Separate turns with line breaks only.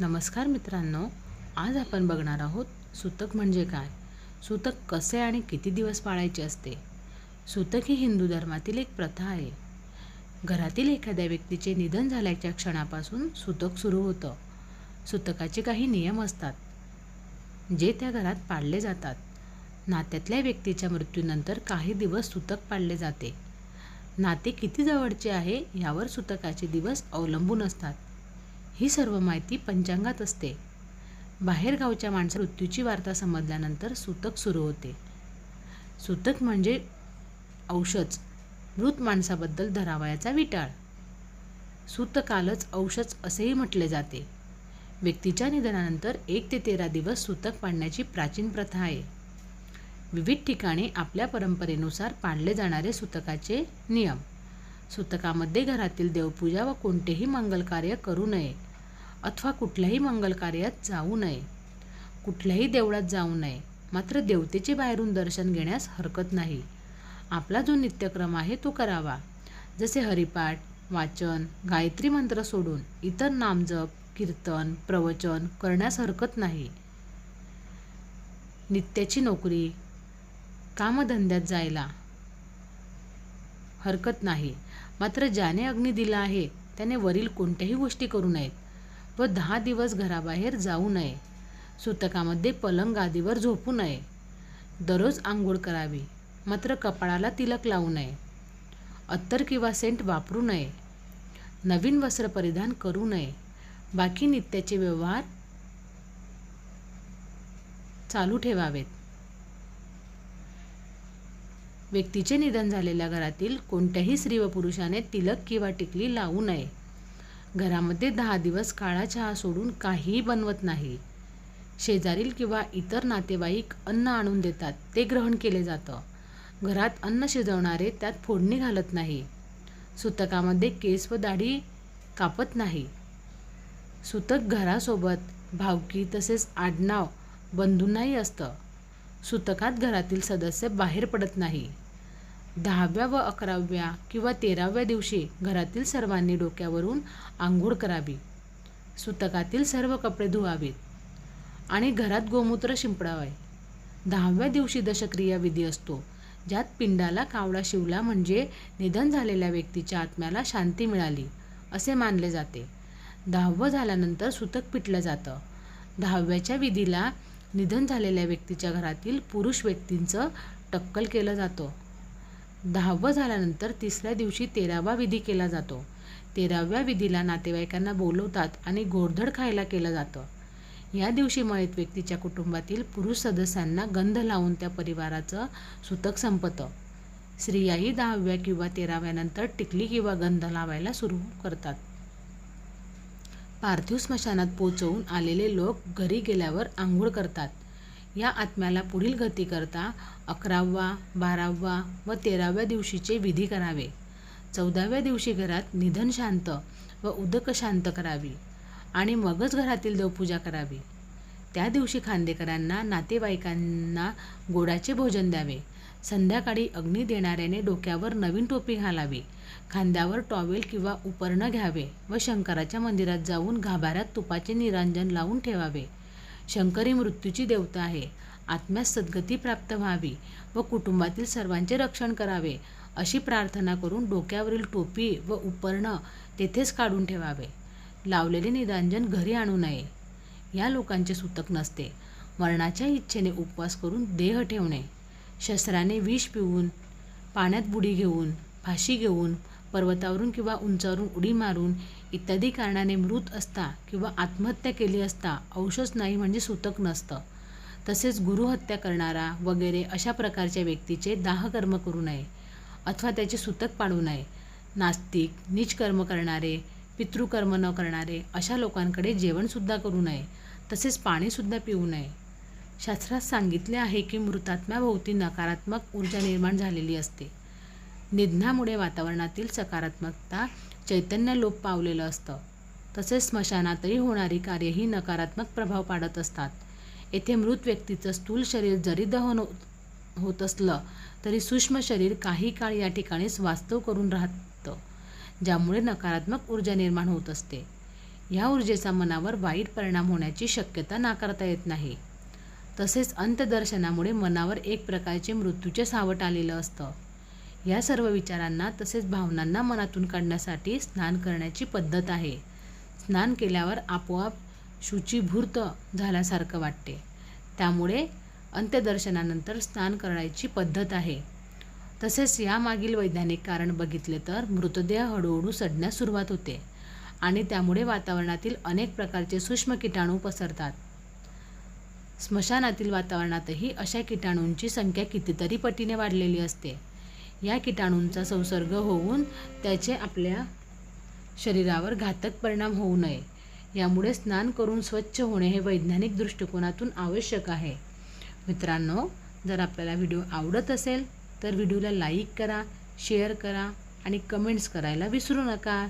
नमस्कार मित्रांनो आज आपण बघणार आहोत सूतक म्हणजे काय? सूतक कसे आणि किती दिवस पाळायचे असते? सूतक ही हिंदू धर्मातील एक प्रथा आहे. घरातील एखाद्या व्यक्तीचे निधन झाल्याच्या क्षणापासून सूतक सुरू होतं. सूतकाचे काही नियम असतात जे त्या घरात पाळले जातात. नात्यातल्या व्यक्तीच्या मृत्यूनंतर काही दिवस सूतक पाळले जाते. नाते किती जवळचे आहे यावर सूतकाचे दिवस अवलंबून असतात. ही सर्व माहिती पंचांगात असते. बाहेरगावच्या माणसा मृत्यूची वार्ता समजल्यानंतर सूतक सुरू होते. सूतक म्हणजे औषध मृत माणसाबद्दल धरावयाचा विटाळ. सूतकालच औषध असेही म्हटले जाते. व्यक्तीच्या निधनानंतर एक ते तेरा दिवस सूतक पाडण्याची प्राचीन प्रथा आहे. विविध ठिकाणी आपल्या परंपरेनुसार पाळले जाणारे सूतकाचे नियम. सूतकामध्ये घरातील देवपूजा व कोणतेही मंगलकार्य करू नये. अथवा कुठल्याही मंगल कार्यात जाऊ नये. कुठल्याही देवळात जाऊ नये. मात्र देवतेचे बाहेरून दर्शन घेण्यास हरकत नाही. आपला जो नित्यक्रम आहे तो करावा. जसे हरिपाठ वाचन गायत्री मंत्र सोडून इतर नामजप कीर्तन प्रवचन करण्यास हरकत नाही. नित्याची नोकरी कामधंद्यात जायला हरकत नाही. मात्र ज्याने अग्नी दिला आहे त्याने वरील कोणत्याही गोष्टी करू नयेत. व दहा दिवस घराबाहेर जाऊ नये. सूतकामध्ये पलंग आदीवर झोपू नये. दररोज आंघोळ करावी. मात्र कपाळाला तिलक लावू नये. अत्तर किंवा सेंट वापरू नये. नवीन वस्त्र परिधान करू नये. बाकी नित्याचे व्यवहार चालू ठेवावेत. व्यक्तीचे निधन झालेल्या घरातील कोणत्याही स्त्री व पुरुषाने तिलक किंवा टिकली लावू नये. घरामध्ये दहा दिवस काळा चहा सोडून काहीही बनवत नाही. शेजारील किंवा इतर नातेवाईक अन्न आणून देतात ते ग्रहण केले जातं. घरात अन्न शिजवणारे त्यात फोडणी घालत नाही. सुतकामध्ये केस व दाढी कापत नाही. सुतक घरासोबत भावकी तसेच आडनाव बंधूंनाही असतं. सुतकात घरातील सदस्य बाहेर पडत नाही. दहाव्या व अकराव्या किंवा तेराव्या दिवशी घरातील सर्वांनी डोक्यावरून आंघोळ करावी. सुतकातील सर्व कपडे धुवावेत आणि घरात गोमूत्र शिंपडावे. दहाव्या दिवशी दशक्रिया विधी असतो ज्यात पिंडाला कावळा शिवला म्हणजे निधन झालेल्या व्यक्तीच्या आत्म्याला शांती मिळाली असे मानले जाते. दहावं झाल्यानंतर सुतक पिटलं जातं. दहाव्याच्या विधीला निधन झालेल्या व्यक्तीच्या घरातील पुरुष व्यक्तींचं टक्कल केलं जातं. दहावं झाल्यानंतर तिसऱ्या दिवशी तेरावा विधी केला जातो. तेराव्या विधीला नातेवाईकांना बोलवतात आणि गोडधड खायला केलं जातं. या दिवशी मयत व्यक्तीच्या कुटुंबातील पुरुष सदस्यांना गंध लावून त्या परिवाराचं सुतक संपतं. स्त्रियाही दहाव्या किंवा तेराव्यानंतर टिकली किंवा गंध लावायला सुरू करतात. पार्थिव स्मशानात पोचवून आलेले लोक घरी गेल्यावर आंघोळ करतात. या आत्म्याला पुढील गतीकरता अकरावा बारावा व तेराव्या दिवशीचे विधी करावे. चौदाव्या दिवशी घरात निधन शांत व उदक शांत करावी आणि मगच घरातील देवपूजा करावी. त्या दिवशी खांदेकरांना नातेवाईकांना गोडाचे भोजन द्यावे. संध्याकाळी अग्नी देणाऱ्याने डोक्यावर नवीन टोपी घालावी. खांद्यावर टॉवेल किंवा उपरणं घ्यावे व शंकराच्या मंदिरात जाऊन गाभाऱ्यात तुपाचे निरांजन लावून ठेवावे. शंकरी मृत्यूची देवता आहे. आत्म्यास सद्गती प्राप्त व्हावी व कुटुंबातील सर्वांचे रक्षण करावे अशी प्रार्थना करून डोक्यावरील टोपी व उपरणं तेथेच काढून ठेवावे. लावलेले निरांजन घरी आणू नये. या लोकांचे सुतक नसते. मरणाच्या इच्छेने उपवास करून देह ठेवणे. शस्त्राने विष पिऊन पाण्यात बुडी घेऊन फाशी घेऊन पर्वतावरून किंवा उंचावरून उडी मारून इत्यादी कारणाने मृत असता किंवा आत्महत्या केली असता अंशच नाही म्हणजे सूतक नसतं. तसेच गुरुहत्या करणारा वगैरे अशा प्रकारच्या व्यक्तीचे दाहकर्म करू नये अथवा त्याचे सूतक पाडू नये. नास्तिक नीच कर्म करणारे पितृकर्म न करणारे अशा लोकांकडे जेवणसुद्धा करू नये तसेच पाणीसुद्धा पिऊ नये. शास्त्रात सांगितले आहे की मृतात्म्याभोवती नकारात्मक ऊर्जा निर्माण झालेली असते. निधनामुळे वातावरणातील सकारात्मकता चैतन्य लोप पावलेलं असतं. तसेच स्मशानातही होणारी कार्यही नकारात्मक प्रभाव पाडत असतात. येथे मृत व्यक्तीचं स्थूल शरीर जरी दहन होत असलं तरी सूक्ष्म शरीर काही काळ या ठिकाणीच वास्तव करून राहतं ज्यामुळे नकारात्मक ऊर्जा निर्माण होत असते. ह्या ऊर्जेचा मनावर वाईट परिणाम होण्याची शक्यता नाकारता येत नाही. तसेच अंतदर्शनामुळे मनावर एक प्रकारचे मृत्यूचे सावट आलेलं असतं. या सर्व विचारांना तसेच भावनांना मनातून काढण्यासाठी स्नान करण्याची पद्धत आहे. स्नान केल्यावर आपोआप शुचीभूर्त झाल्यासारखं वाटते. त्यामुळे अंत्यदर्शनानंतर स्नान करायची पद्धत आहे. तसेच यामागील वैज्ञानिक कारण बघितले तर मृतदेह हळूहळू सडण्यास सुरुवात होते आणि त्यामुळे वातावरणातील अनेक प्रकारचे सूक्ष्म किटाणू पसरतात. स्मशानातील वातावरणातही अशा किटाणूंची संख्या कितीतरी पटीने वाढलेली असते. या किटाणूंचा संसर्ग होऊन त्याचे आपल्या शरीरावर घातक परिणाम होऊ नये. यामुळे स्नान करून स्वच्छ होणे हे वैज्ञानिक दृष्टिकोनातून आवश्यक आहे. मित्रांनो जर आपल्याला व्हिडिओ आवडत असेल तर व्हिडिओला लाईक करा शेअर करा आणि कमेंट्स करायला विसरू नका.